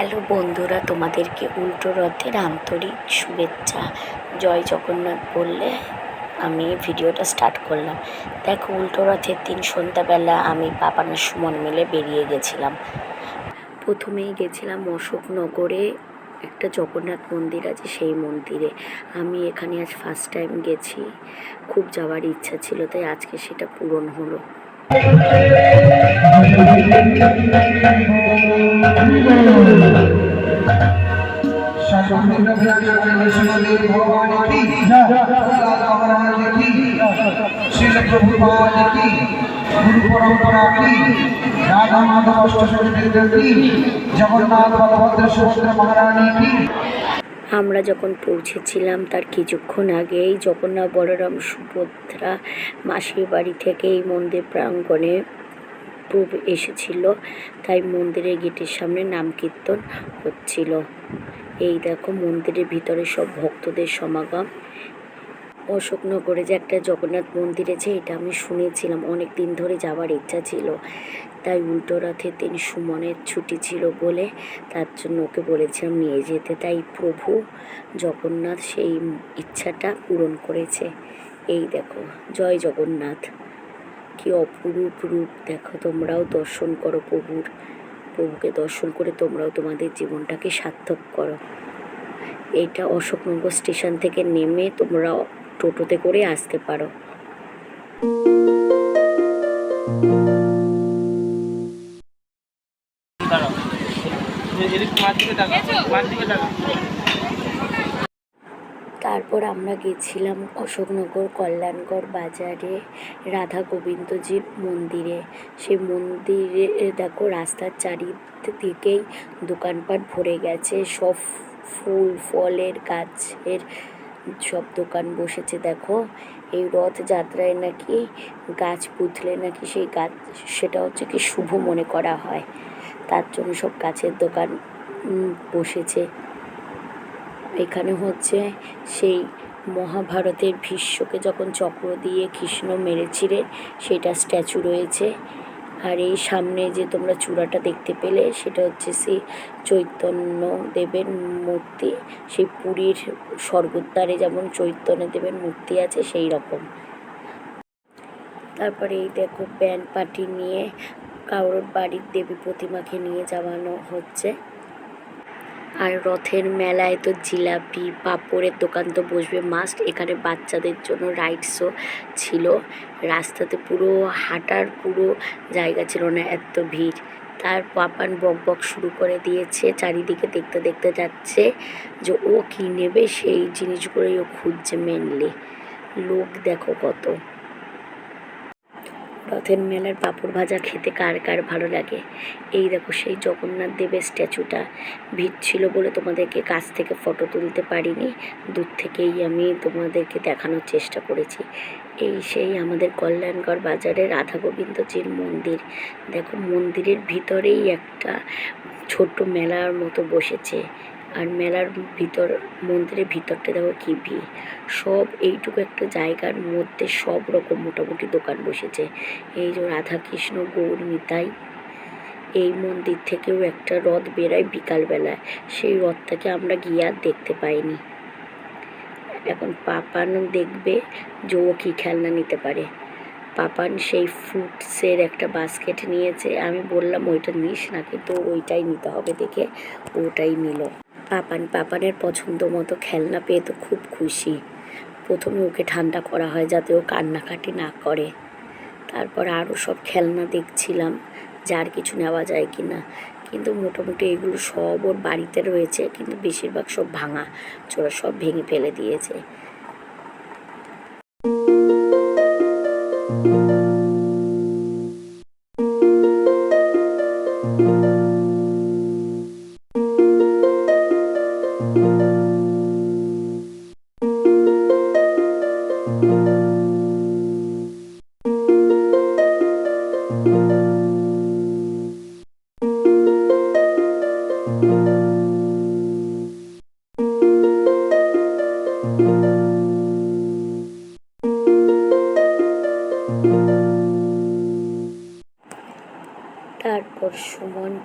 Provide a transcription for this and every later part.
Hello বন্ধুরা, তোমাদেরকে উল্টো রথের আন্তরিক শুভেচ্ছা। জয় জগন্নাথ বললে আমি ভিডিওটা স্টার্ট করলাম। দেখো, উল্টো রথের দিন সন্ধ্যাবেলা আমি পাপানা সুমন মিলে বেরিয়ে গেছিলাম। প্রথমেই গেছিলাম অশোকনগরে, একটা জগন্নাথ মন্দির আছে সেই মন্দিরে। আমি এখানে আজ ফার্স্ট টাইম গেছি। খুব যাওয়ার ইচ্ছা ছিল, তাই আজকে সেটা পূরণ হলো। শিল প্রভুপাল কি গুরু পরম্পরা কি রাধা মাধব অষ্টশী বৃন্দ কি জগন্নাথ, বলভদ্র, সুভদ্র, মহারানী কি? আমরা যখন পৌঁছেছিলাম তার কিছুক্ষণ আগেই জগন্নাথ বলরাম সুভদ্রা মাসির বাড়ি থেকে এই মন্দির প্রাঙ্গণে প্রভু এসেছিল। তাই মন্দিরের গেটের সামনে নাম কীর্তন হচ্ছিল। এই দেখো মন্দিরের ভিতরে সব ভক্তদের সমাগম। অশোকনগরে যে একটা জগন্নাথ মন্দির আছে, এটা আমি শুনেছিলাম। অনেক দিন ধরে যাওয়ার ইচ্ছা ছিল। তাই উল্টো রথের দিন সুমনের ছুটি ছিল বলে তার জন্য ওকে বলেছিলাম নিয়ে যেতে। তাই প্রভু জগন্নাথ সেই ইচ্ছাটা পূরণ করেছে। এই দেখো, জয় জগন্নাথ। কি অপরূপ রূপ। দেখো, তোমরাও দর্শন করো প্রভুর। প্রভুকে দর্শন করে তোমরাও তোমাদের জীবনটাকে সার্থক করো। এইটা অশোকনগর স্টেশন থেকে নেমে তোমরা টোটোতে করে আসতে পারো। তারপর আমরা গেছিলাম অশোকনগর কল্যাণগড় বাজারে রাধা গোবিন্দজির মন্দিরে। সেই মন্দিরে দেখো রাস্তার চারিদিকেই দোকানপাট ভরে গেছে। সব ফুল, ফলের, গাছের সব দোকান বসেছে, দেখো। এই রথযাত্রায় নাকি গাছ পুঁতলে নাকি সেই গাছ, সেটা হচ্ছে কি শুভ মনে করা হয়। তার জন্য সব গাছের দোকান বসেছে। এখানে হচ্ছে সেই মহাভারতের ভীষ্মকে যখন চক্র দিয়ে কৃষ্ণ মেরেছিলেন, সেটা স্ট্যাচু রয়েছে। আর এই সামনে যে তোমরা চূড়াটা দেখতে পেলে, সেটা হচ্ছে সেই চৈতন্য দেবের মূর্তি। সেই পুরীর স্বর্গদ্বারে যেমন চৈতন্য দেবের মূর্তি আছে সেই রকম তারপরে এই দেখো ব্যান্ড পার্টি নিয়ে কারোর বাড়ির দেবী প্রতিমাকে নিয়ে যাওয়ানো হচ্ছে। আর রথের মেলায় তো জিলাপি, পাঁপড়ের দোকান তো বসবে মাস্ট এখানে বাচ্চাদের জন্য রাইডসও ছিল। রাস্তাতে পুরো হাঁটার পুরো জায়গা ছিল না, এত ভিড়। তার পাপান বক বক শুরু করে দিয়েছে, চারিদিকে দেখতে দেখতে যাচ্ছে যে ও কী নেবে সেই জিনিসগুলোই ও খুঁজছে মেনলি লোক দেখো কত। রথের মেলার পাঁপড় ভাজা খেতে কার কার ভালো লাগে? এই দেখো সেই জগন্নাথ দেবের স্ট্যাচুটা। ভিড় ছিল বলে তোমাদেরকে কাছ থেকে ফটো তুলতে পারিনি। দূর থেকেই আমি তোমাদেরকে দেখানোর চেষ্টা করেছি। এই সেই আমাদের কল্যাণগড় বাজারে রাধা গোবিন্দজির মন্দির। দেখো মন্দিরের ভিতরেই একটা ছোট্ট মেলার মতো বসেছে। আর মেলার ভিতর, মন্দিরের ভিতরটা দেখো কি ভিড়। সব এইটুকু একটা জায়গার মধ্যে সব রকম মোটামুটি দোকান বসেছে। এই যে রাধা কৃষ্ণ গৌর, নিতাই, এই মন্দির থেকেও একটা রথ বেরোয় বিকালবেলায়। সেই রথটাকে আমরা গিয়ে আর দেখতে পাইনি। এখন পাপান দেখবে যে ও কী খেলনা নিতে পারে। পাপান সেই ফ্রুটসের একটা বাস্কেট নিয়েছে। আমি বললাম, ওইটা নিস না, কিন্তু ওইটাই নিতে হবে দেখে। ওটাই নিল। পাপান পাপানের পছন্দ মতো খেলনা পেয়ে তো খুব খুশি। প্রথমে ওকে ঠান্ডা করা হয় যাতে ও কান্নাকাটি না করে। তারপর আরও সব খেলনা দেখছিলাম যার কিছু নেওয়া যায় কি না কিন্তু মোটামুটি এগুলো সব ওর বাড়িতে রয়েছে, কিন্তু বেশিরভাগ সব ভাঙা, চোরা সব ভেঙে ফেলে দিয়েছে।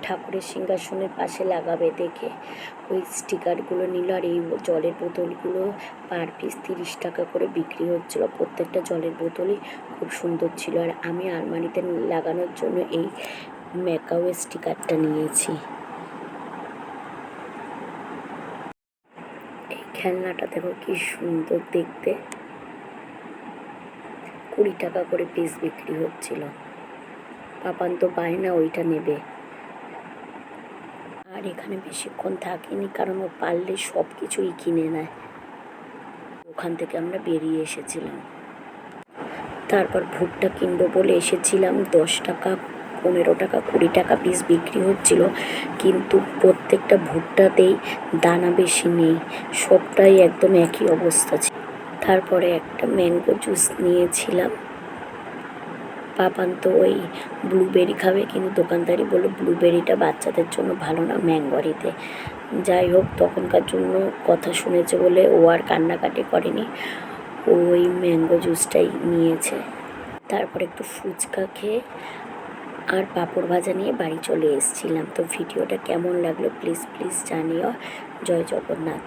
ঠাকুরের সিংহাসনের পাশে লাগাবে দেখে। ওই স্টিকারগুলো নিল আর এই জলের বোতলগুলো পার পিস তিরিশ টাকা করে বিক্রি হচ্ছিল। প্রত্যেকটা জলের বোতলই খুব সুন্দর ছিল আর আমি আলমারিতে লাগানোর জন্য এই ম্যাকাও স্টিকারটা নিয়েছি। এই খেলনাটা দেখো কি সুন্দর দেখতে। কুড়ি টাকা করে পিস বিক্রি হচ্ছিল। পাপান তো বায়না ওইটা নেবে। আর এখানে বেশিক্ষণ থাকিনি, কারণ ও পারলে সব কিছুই কিনে নেয়। ওখান থেকে আমরা বেরিয়ে এসেছিলাম। তারপর ভুট্টা কিনবো বলে এসেছিলাম, দশ টাকা, পনেরো টাকা, কুড়ি টাকা পিস বিক্রি হচ্ছিল, কিন্তু প্রত্যেকটা ভুট্টাতেই দানা বেশি নেই, সবটাই একদম একই অবস্থা ছিল। তারপরে একটা ম্যাঙ্গো জুস নিয়েছিলাম। পাপান তো ওই ব্লুবেরি খাবে, কিন্তু দোকানদারি বলল ব্লুবেরিটা বাচ্চাদের জন্য ভালো না ম্যাঙ্গোরিতে। যাই হোক, তখনকার জন্য কথা শুনেছে বলে ও আর কান্নাকাটি করেনি। ও ওই ম্যাঙ্গো জুসটাই নিয়েছে। তারপর একটু ফুচকা খেয়ে আর পাঁপড় ভাজা নিয়ে বাড়ি চলে এসেছিলাম। তো ভিডিওটা কেমন লাগল প্লিজ প্লিজ জানিও। জয় জগন্নাথ।